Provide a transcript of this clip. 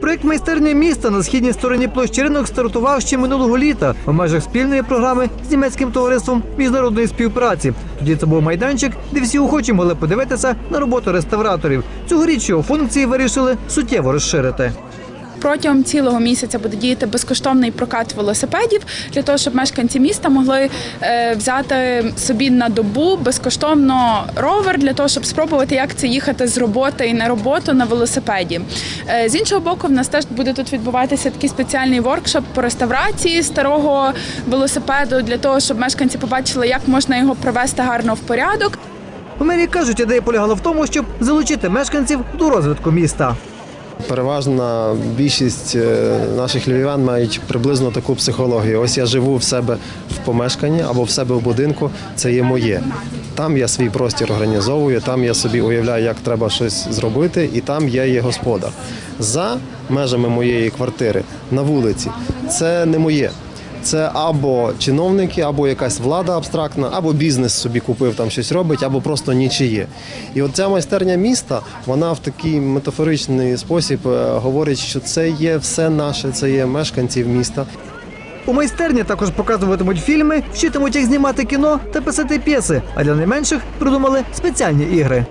Проект майстерня міста на східній стороні площі ринок стартував ще минулого літа в межах спільної програми з німецьким товариством міжнародної співпраці. Тоді це був майданчик, де всі охочі могли подивитися на роботу реставраторів. Цьогоріч його функції вирішили суттєво розширити. Протягом цілого місяця буде діяти безкоштовний прокат велосипедів для того, щоб мешканці міста могли е, взяти собі на добу безкоштовно ровер для того, щоб спробувати, як це їхати з роботи і на роботу на велосипеді. Е, з іншого боку, в нас теж буде тут відбуватися такий спеціальний воркшоп по реставрації старого велосипеду для того, щоб мешканці побачили, як можна його привести гарно в порядок. У мері кажуть, ідея полягала в тому, щоб залучити мешканців до розвитку міста. Переважна більшість е, наших львів'ян мають приблизно таку психологію. Ось я живу в себе в помешканні або в себе в будинку, це є моє. Там я свій простір організовую, там я собі уявляю, як треба щось зробити, і там я є господар. За межами моєї квартири на вулиці це не моє. Це або чиновники, або якась влада абстрактна, або бізнес собі купив там щось робить, або просто нічиє. І от ця майстерня міста, вона в такий метафоричний спосіб е, говорить, що це є все наше, це є мешканців міста. У майстерні також показуватимуть фільми, вчитимуть, як знімати кіно та писати п'єси. А для найменших придумали спеціальні ігри.